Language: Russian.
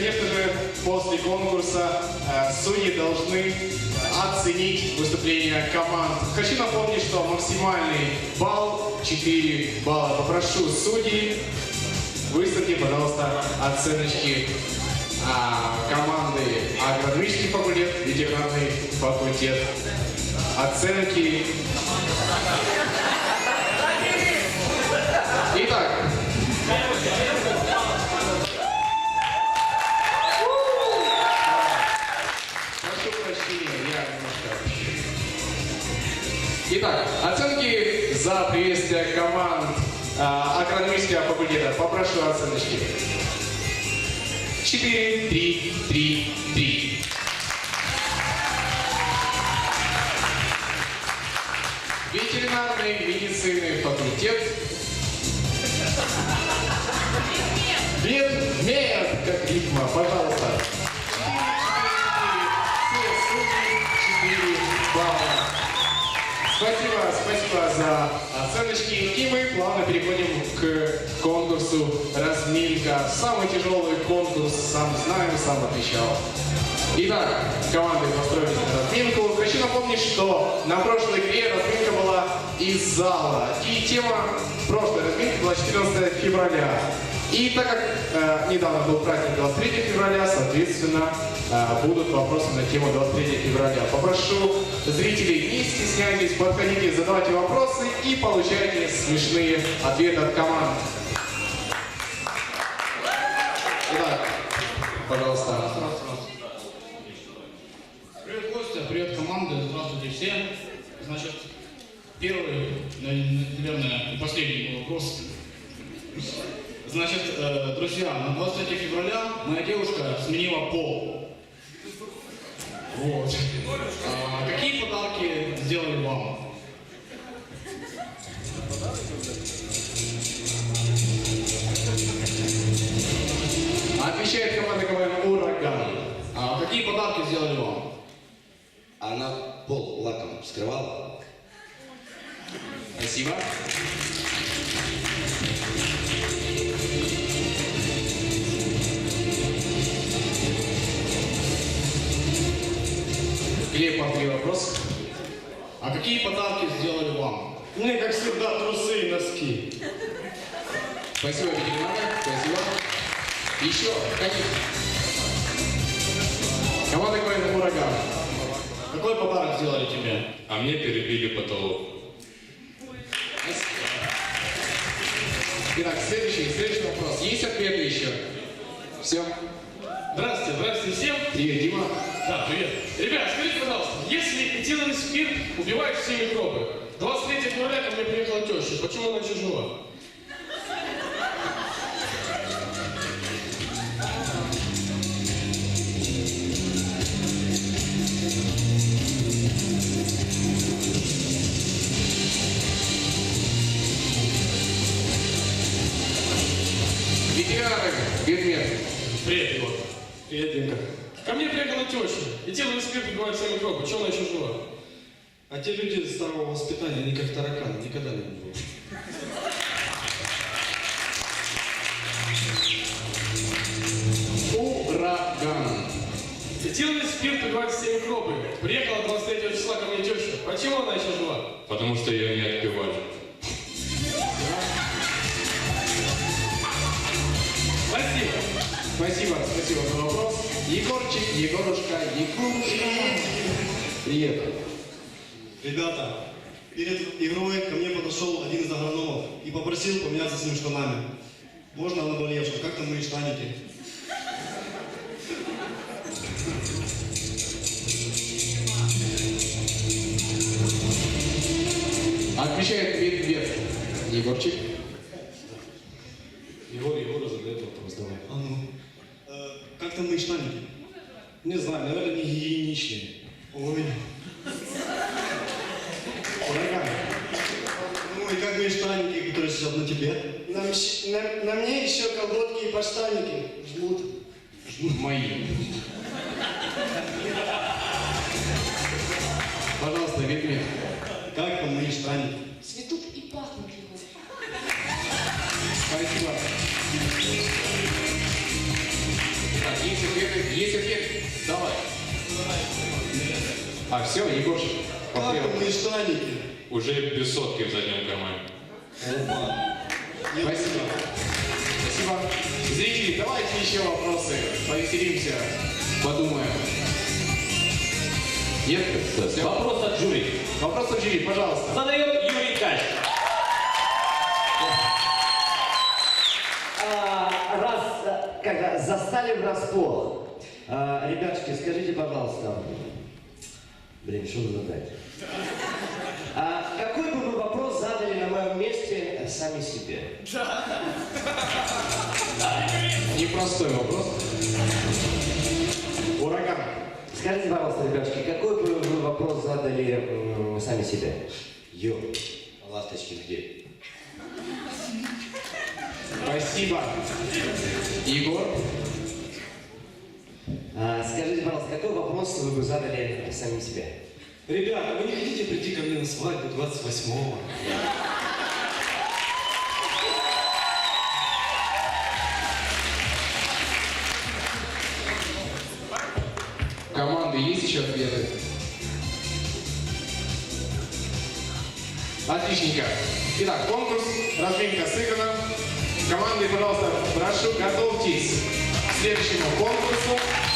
конечно же, после конкурса э, судьи должны оценить выступление команд. Хочу напомнить, что максимальный балл 4 балла. Попрошу судей выставьте, пожалуйста, оценочки а, команды агрономический факультет, ветеринарный факультет. Оценки. Приветствие команд агрономического факультета. Попрошу оценочки. 4, 3, 3, 3. Ветеринарный медицинный факультет. Нет, как ритма, пожалуйста. Спасибо, спасибо за оценочки. И мы плавно переходим к конкурсу «Разминка». Самый тяжелый конкурс, сам знаем, сам отвечал. Итак, команды построились разминку. Хочу напомнить, что на прошлой игре разминка была из зала. И тема прошлой разминки была 14 февраля. И так как э, недавно был праздник 23 февраля, соответственно, э, будут вопросы на тему 23 февраля. Попрошу зрителей, не стесняйтесь, подходите, задавайте вопросы и получайте смешные ответы от команд. Итак, пожалуйста. Привет, Костя, привет, команда, здравствуйте все. Значит, первый, наверное, последний вопрос. Значит, э, друзья, на 23 февраля моя девушка сменила пол. Вот. А какие подарки сделали вам? Отвечает команда КВН «Ураган». А какие подарки сделали вам? Она пол лаком скрывала. Спасибо. Глеб, вам три вопрос. А какие подарки сделали вам? Мне, как всегда, трусы и носки. Спасибо, ветеринары. Спасибо. Еще, конечно. Команда КВН «Ураган». Какой подарок сделали тебе? А мне перебили потолок. Итак, следующий, следующий вопрос. Есть ответы еще? Все. Здравствуйте, здравствуйте всем. Привет, Дима. Да, привет. Ребят, скажите, пожалуйста, если этиловый спирт убивает все микробы, 23 февраля ко мне приехала теща, почему она еще жива? Бедмет. Привет, Егор. Привет, Димка. Ко мне приехала теща. Этиловый спирт убивает все микробы, почему она еще жива? А те люди старого воспитания, они как тараканы, никогда не умрут. Ураган. Этиловый спирт убивает все микробы. Приехала 23 числа ко мне теща. Почему она еще жива? Потому что ее не отпевали. Спасибо, за вопрос. Егорчик, Егорушка, Егорушка. Привет. Ребята, перед игрой ко мне подошел один из агрономов и попросил поменяться с ним штанами. Можно на наболевшем? Как там мои штаники? Отвечает Бедмет. Егорчик. Егор Егора задает вопрос, давай. А ну. Э, штаники? Не знаю, наверное, не гигиеничные. Ой. Ураган. Ну и как мои штаники, которые сидят на тебе? На, на- на мне еще колготки и подштанники жмут. Мои. Пожалуйста, Бедмет. Как там мои штаники? А все, Егорчик. Как штаники? Уже без сотки в заднем кармане. Спасибо. Спасибо. Зрители, давайте еще вопросы. Повеселимся, подумаем. Нет? Всё? Вопрос от жюри. Вопрос от жюри, пожалуйста. Задает Юрий Кач. А, раз, а, когда застали врасплох. А, ребятушки, скажите, пожалуйста, блин, что задать? А, какой бы вы вопрос задали на моем месте сами себе? Непростой вопрос. Ураган. Скажите, пожалуйста, ребятушки, какой бы вы вопрос задали сами себе? Ё, а ласточки где? Спасибо. Егор. Пожалуйста, какой вопрос вы бы задали сами себе? Ребята, вы не хотите прийти ко мне на свадьбу 28-го? Команды есть еще ответы? Отличненько. Итак, конкурс, разминка сыграна. Команды, пожалуйста, прошу, готовьтесь к следующему конкурсу.